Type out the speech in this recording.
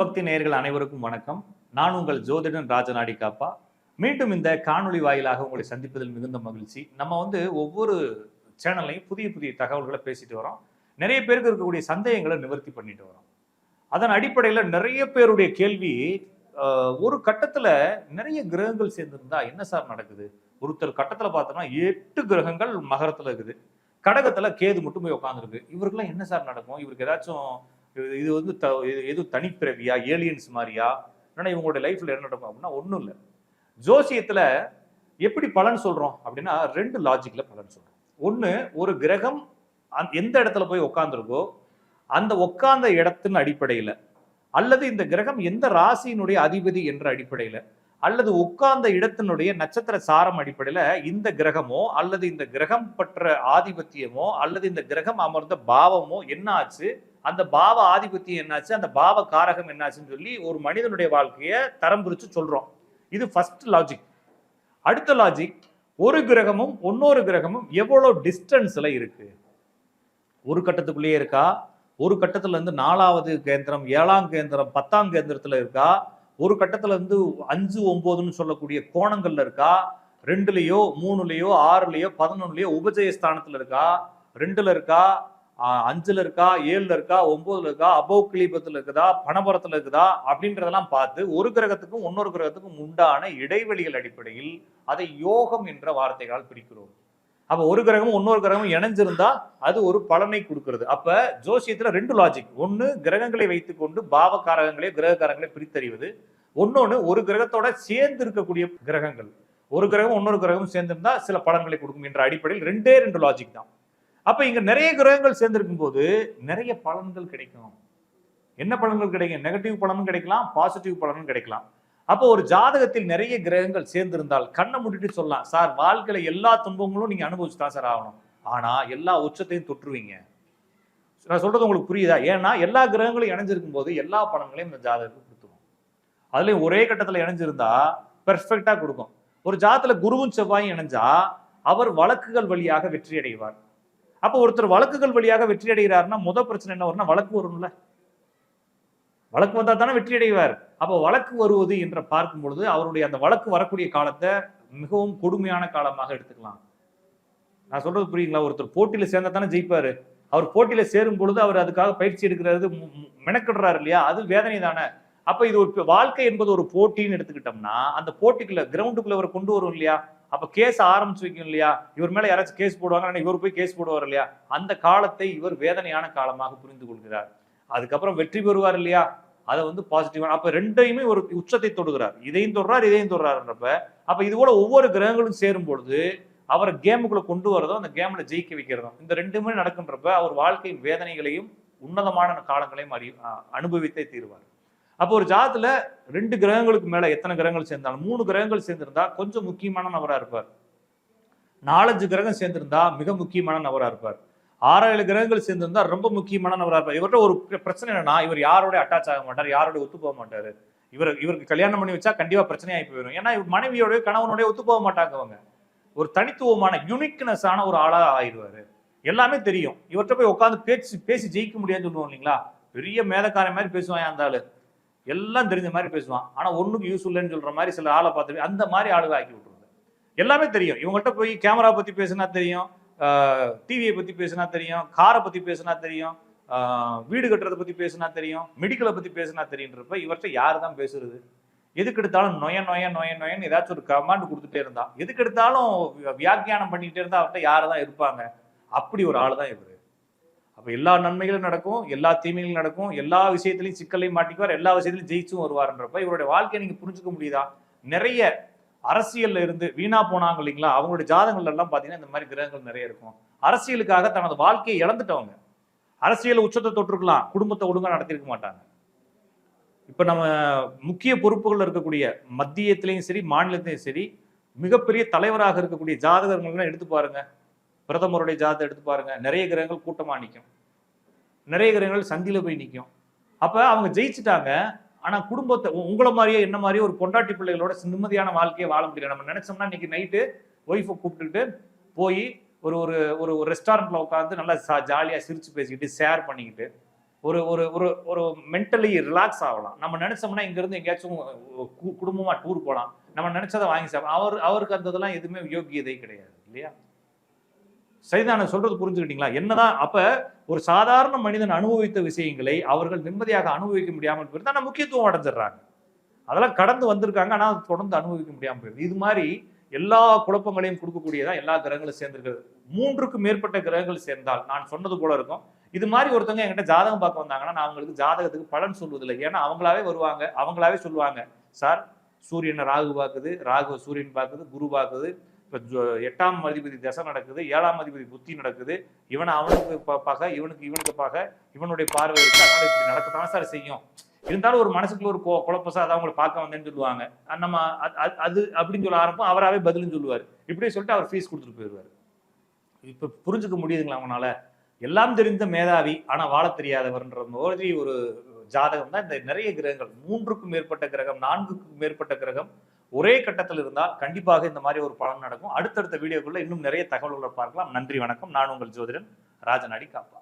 பக்தி நேயர்கள் அனைவருக்கும் வணக்கம். நான் உங்கள் ஜோதிடன் ராஜநாடி காப்பா மீண்டும் இந்த காணொளி வாயிலாக உங்களை சந்திப்பதில் மிகுந்த மகிழ்ச்சி. நம்ம வந்து ஒவ்வொரு சேனல்லையும் புதிய புதிய தகவல்களை பேசிட்டு வரோம். நிறைய பேருக்கு இருக்கக்கூடிய சந்தேகங்களை நிவர்த்தி பண்ணிட்டு வரோம். அதன் அடிப்படையில் நிறைய பேருடைய கேள்வி ஒரு கட்டத்தில் நிறைய கிரகங்கள் சேர்ந்துருந்தா என்ன சார் நடக்குது? ஒருத்தர் கட்டத்தில் பார்த்தோம்னா எட்டு கிரகங்கள் மகரத்தில் இருக்குது. கடகத்தில் கேது மட்டும் போய் உட்காந்துருக்கு இவருக்கெல்லாம் என்ன சார் நடக்கும்? இவருக்கு ஏதாச்சும் இது- இது வந்து த இது எதுவும் தனிப்பிறவியா ஏலியன்ஸ் மாதிரியா ஆனால் இவங்களுடைய லைஃப்பில் என்ன நடக்கும் அப்படின்னா ஒன்றும் இல்லை. ஜோசியத்தில் எப்படி பலன் சொல்கிறோம் அப்படின்னா ரெண்டு லாஜிக்கில் பலன் சொல்கிறோம் ஒன்று ஒரு கிரகம் அந் எந்த இடத்துல போய் உட்காந்துருக்கோ அந்த உட்கார்ந்த இடத்தின் அடிப்படையில் அல்லது இந்த கிரகம் எந்த ராசியினுடைய அதிபதி என்ற அடிப்படையில் அல்லது உட்கார்ந்த இடத்தினுடைய நட்சத்திர சாரம் அடிப்படையில் இந்த கிரகமோ அல்லது இந்த கிரகம் பற்ற ஆதிபத்தியமோ அல்லது இந்த கிரகம் அமர்ந்த பாவமோ என்ன ஆச்சு? அந்த பாவ ஆதிபத்தியம் என்னாச்சு? அந்த பாவ காரகம் என்னாச்சுன்னு சொல்லி ஒரு மனிதனுடைய வாழ்க்கையை தரம் பிரித்து சொல்கிறோம் இது ஃபஸ்ட் லாஜிக் அடுத்த லாஜிக் ஒரு கிரகமும் இன்னொரு கிரகமும் எவ்வளோ டிஸ்டன்ஸில் இருக்குது ஒரு கட்டத்துக்குள்ளேயே இருக்கா? ஒரு கட்டத்துலேருந்து நாலாவது கேந்திரம் ஏழாம் கேந்திரம் பத்தாம் கேந்திரத்தில் இருக்கா? ஒரு கட்டத்துலேருந்து அஞ்சு ஒம்போதுன்னு சொல்லக்கூடிய கோணங்களில் இருக்கா? ரெண்டுலேயோ மூணுலேயோ ஆறுலேயோ பதினொன்னுலயோ உபஜய ஸ்தானத்தில் இருக்கா? ரெண்டில் இருக்கா? அஞ்சுல இருக்கா ஏழுல இருக்கா ஒன்பதுல இருக்கா அபோவ் கிளீபத்துல இருக்குதா பணபரத்தில் இருக்குதா அப்படின்றதெல்லாம் பார்த்து ஒரு கிரகத்துக்கும் இன்னொரு கிரகத்துக்கும் உண்டான இடைவெளிகள் அடிப்படையில் அதை யோகம் என்ற வார்த்தைகளால் பிரிக்கிறோம். அப்ப ஒரு கிரகமும் இன்னொரு கிரகமும் இணைஞ்சிருந்தா அது ஒரு பலனை கொடுக்கிறது. அப்ப ஜோசியத்துல ரெண்டு லாஜிக் ஒன்னு கிரகங்களை வைத்துக்கொண்டு பாவகாரகங்களே கிரககாரங்களே பிரித்தறிவது. ஒன்னொன்னு ஒரு கிரகத்தோட சேர்ந்து இருக்கக்கூடிய கிரகங்கள். ஒரு கிரகம் இன்னொரு கிரகம் சேர்ந்திருந்தா சில பலன்களை கொடுக்கும் என்ற அடிப்படையில் ரெண்டே ரெண்டு லாஜிக் தான். அப்ப இங்க நிறைய கிரகங்கள் சேர்ந்திருக்கும் போது நிறைய பலன்கள் கிடைக்கும். என்ன பலன்கள் கிடைக்கும்? நெகட்டிவ் பலனும் கிடைக்கலாம் பாசிட்டிவ் பலனும் கிடைக்கலாம். அப்போ ஒரு ஜாதகத்தில் நிறைய கிரகங்கள் சேர்ந்திருந்தால் கண்ணை முடிட்டு சொல்லலாம் சார் வாழ்க்கையில எல்லா துன்பங்களும் நீங்க அனுபவிச்சு தான் சார் ஆகணும். ஆனா எல்லா உச்சத்தையும் தொற்றுவீங்க. நான் சொல்றது உங்களுக்கு புரியுதா? ஏன்னா எல்லா கிரகங்களும் இணைஞ்சிருக்கும் போது எல்லா பலன்களையும் இந்த ஜாதகத்துக்கு கொடுத்துரும். அதுலயும் ஒரே கட்டத்தில் இணைஞ்சிருந்தா பெர்ஃபெக்டா கொடுக்கும். ஒரு ஜாதத்துல குருவும் செவ்வாயும் இணைஞ்சா அவர் வழக்குகள் வழியாக வெற்றி அடைவார் அப்போ ஒருத்தர் வழக்குகள் வழியாக வெற்றி அடைகிறாருன்னா முத பிரச்சனை என்ன வரும்னா வழக்கு வரும்ல. வழக்கு வந்தால் தானே வெற்றி அடைவார் அப்போ வழக்கு வருவது என்ற பார்க்கும் பொழுது அவருடைய அந்த வழக்கு வரக்கூடிய காலத்தை மிகவும் கொடுமையான காலமாக எடுத்துக்கலாம். நான் சொல்றது புரியுங்களா ஒருத்தர் போட்டியில் சேர்ந்தா தானே ஜெயிப்பாரு. அவர் போட்டியில் சேரும் பொழுது அவர் அதுக்காக பயிற்சி எடுக்கிறது மு- மெனக்கிடுறாரு இல்லையா? அது வேதனை தானே அப்ப இது ஒரு வாழ்க்கை என்பது ஒரு போட்டின்னு எடுத்துக்கிட்டோம்னா அந்த போட்டிக்குள்ள கிரவுண்டுக்குள்ள அவர் கொண்டு வரும் இல்லையா? அப்ப கேஸ் ஆரம்பிச்சு வைக்கும் இல்லையா? இவர் மேல யாராச்சும் கேஸ் போடுவாங்க இவர் போய் கேஸ் போடுவார் இல்லையா? அந்த காலத்தை இவர் வேதனையான காலமாக புரிந்து கொள்கிறார். அதுக்கப்புறம் வெற்றி பெறுவார் இல்லையா? அதை வந்து பாசிட்டிவான அப்ப ரெண்டையுமே ஒரு உச்சத்தை தொடுகிறார். இதையும் தொடுறார் இதையும் தொடுறாருன்றப்ப அப்ப இது போல ஒவ்வொரு கிரகங்களும் சேரும் பொழுது அவரை கேமுக்குள்ள கொண்டு வரதும் அந்த கேம்ல ஜெயிக்க வைக்கிறதும் இந்த ரெண்டுமே நடக்கின்றப்ப அவர் வாழ்க்கையின் வேதனைகளையும் உன்னதமான காலங்களையும் அறி அனுபவித்தே தீருவார். அப்போ ஒரு ஜாதத்துல ரெண்டு கிரகங்களுக்கு மேல எத்தனை கிரகங்கள் சேர்ந்தாலும் மூணு கிரகங்கள் சேர்ந்திருந்தா கொஞ்சம் முக்கியமான நபரா இருப்பார். நாலஞ்சு கிரகம் சேர்ந்திருந்தா மிக முக்கியமான நபரா இருப்பார். ஆறு ஏழு கிரகங்கள் சேர்ந்திருந்தா ரொம்ப முக்கியமான நபரா இருப்பார். இவர்கிட்ட ஒரு பிரச்சனை என்னன்னா இவர் யாரோட அட்டாச் ஆக மாட்டார் யாரோட ஒத்து போக மாட்டாரு. இவர் இவருக்கு கல்யாணம் பண்ணி வச்சா கண்டிப்பா பிரச்சனையாகி போயிடும் ஏன்னா இவர் மனைவியோடய கணவனுடைய ஒத்து போக மாட்டாங்க அவங்க. ஒரு தனித்துவமான யுனிக்னஸ் ஆன ஒரு ஆளா ஆயிடுவாரு. எல்லாமே தெரியும். இவர்கிட்ட போய் உட்காந்து பேச்சு பேசி ஜெயிக்க முடியாதுன்னு சொல்லுவோம் இல்லைங்களா? பெரிய மேதக்காரன் மாதிரி பேசுவான் அந்த ஆளு. எல்லாம் தெரிஞ்ச மாதிரி பேசுவான். ஆனால் ஒன்றுக்கு யூஸ் இல்லைன்னு சொல்கிற மாதிரி சில ஆளை பார்த்து அந்த மாதிரி ஆளுக ஆக்கி விட்ருவாங்க எல்லாமே தெரியும். இவங்கள்ட்ட போய் கேமரா பற்றி பேசுனா தெரியும். டிவியை பற்றி பேசுனா தெரியும். காரை பற்றி பேசுனா தெரியும். வீடு கட்டுறதை பற்றி பேசுனா தெரியும். மெடிக்கலை பற்றி பேசுனா தெரியுன்றப்ப இவர்கிட்ட யார் தான் பேசுறது? எதுக்கு எடுத்தாலும் நொய நொய நொய நொயன்னு ஏதாச்சும் ஒரு கமாண்ட் கொடுத்துட்டே இருந்தான் எதுக்கு எடுத்தாலும் வியாக்கியானம் பண்ணிக்கிட்டே இருந்தால் அவர்கிட்ட யாரு தான் இருப்பாங்க? அப்படி ஒரு ஆள் தான் இவர். அப்போ எல்லா நன்மைகளும் நடக்கும் எல்லா தீமைகளும் நடக்கும். எல்லா விஷயத்திலையும் சிக்கலையும் மாட்டிக்குவார் எல்லா விஷயத்திலையும் ஜெயிச்சும் வருவார்ன்றப்ப இவருடைய வாழ்க்கையை நீங்கள் புரிஞ்சுக்க முடியுதா? நிறைய அரசியல்ல இருந்து வீணா போனாங்க இல்லைங்களா? அவங்களுடைய ஜாதகங்கள்ல எல்லாம் இந்த மாதிரி கிரகங்கள் நிறைய இருக்கும். அரசியலுக்காக தனது வாழ்க்கையை இழந்துட்டவங்க. அரசியல் உச்சத்தை தொற்றுக்கலாம் குடும்பத்தை ஒழுங்காக நடத்திருக்க மாட்டாங்க. இப்போ நம்ம முக்கிய பொறுப்புகள் இருக்கக்கூடிய மத்தியத்திலையும் சரி மாநிலத்திலையும் சரி மிகப்பெரிய தலைவராக இருக்கக்கூடிய ஜாதகங்கள்லாம் எடுத்து பாருங்கள் பிரதமருடைய ஜாதத்தை எடுத்து பாருங்க. நிறைய கிரகங்கள் கூட்டமாக நிற்கும் நிறைய கிரகங்கள் சந்தியில் போய் நிற்கும் அப்போ அவங்க ஜெயிச்சுட்டாங்க. ஆனால் குடும்பத்தை உங்களை மாதிரியே என்ன மாதிரியே ஒரு பொண்டாட்டி பிள்ளைகளோட நிம்மதியான வாழ்க்கையை வாழ முடியல. நம்ம நினைச்சோம்னா இன்னைக்கு நைட்டு ஒய்ஃபை கூப்பிட்டுக்கிட்டு போய் ஒரு ஒரு ஒரு ரெஸ்டாரண்ட்டில் உட்காந்து நல்லா சா ஜாலியாக சிரித்து பேசிக்கிட்டு ஷேர் பண்ணிக்கிட்டு ஒரு ஒரு ஒரு ஒரு மென்டலி ரிலாக்ஸ் ஆகலாம். நம்ம நினச்சோம்னா இங்கேருந்து எங்கேயாச்சும் கு- டூர் போகலாம் நம்ம நினச்சதை வாங்கி சாப்பிடலாம். அவர் அவருக்கு அந்த இதெல்லாம் எதுவுமே யோகியதே கிடையாது இல்லையா? சரிதான சொல்றது புரிஞ்சுக்கிட்டீங்களா? என்னதான் அப்ப ஒரு சாதாரண மனிதன் அனுபவித்த விஷயங்களை அவர்கள் நிம்மதியாக அனுபவிக்க முடியாமல் போயிருந்தா நான் முக்கியத்துவம் அடைஞ்சிடுறாங்க. அதெல்லாம் கடந்து வந்திருக்காங்க ஆனால் தொடர்ந்து அனுபவிக்க முடியாமல் போயிருது. இது மாதிரி எல்லா குழப்பங்களையும் கொடுக்கக்கூடியதான் எல்லா கிரகங்களும் சேர்ந்திருக்கிறது மூன்றுக்கு மேற்பட்ட கிரகங்கள் சேர்ந்தால் நான் சொன்னது போல இருக்கும். இது மாதிரி ஒருத்தவங்க என்கிட்ட ஜாதகம் பார்க்க வந்தாங்கன்னா நான் அவங்களுக்கு ஜாதகத்துக்கு பலன் சொல்வதில்லை. ஏன்னா அவங்களாவே வருவாங்க அவங்களாவே சொல்லுவாங்க. சார் சூரியனை ராகு பார்க்குது ராகு சூரியன் பார்க்குது குரு பார்க்குது இப்போ எட்டாம் அதிபதி தசை நடக்குது ஏழாம் அதிபதி புத்தி நடக்குது. இவனை அவனுக்கு பக இவனுக்கு இவனுக்கு பகை இவனுடைய பார்வை இருக்கு. அதனால இப்படி நடக்கத்தான் சார் செய்யும். இருந்தாலும் ஒரு மனசுக்குள்ள ஒரு கோ குழப்பம் சார் அதை அவங்களை பார்க்க வந்தேன்னு சொல்லுவாங்க. நம்ம அது- அது- அது அப்படின்னு சொல்ல ஆரம்பம் அவராகவே பதிலுன்னு சொல்லுவார். இப்படியே சொல்லிட்டு அவர் ஃபீஸ் கொடுத்துட்டு போயிடுவார். இப்போ புரிஞ்சுக்க முடியுதுங்களா அவனால எல்லாம் தெரிந்த மேதாவி ஆனால் வாழ தெரியாதவர்ன்ற மாதிரி ஒரு ஜாதகம் தான் இந்த நிறைய கிரகங்கள் மூன்றுக்கும் மேற்பட்ட கிரகம் நான்குக்கும் மேற்பட்ட கிரகம் ஒரே கட்டத்தில் இருந்தால் கண்டிப்பாக இந்த மாதிரி ஒரு பலன் நடக்கும். அடுத்தடுத்த வீடியோக்குள்ள இன்னும் நிறைய தகவல்களை பார்க்கலாம். நன்றி வணக்கம். நான் உங்கள் ஜோதிடன் ராஜநாடி காப்பா.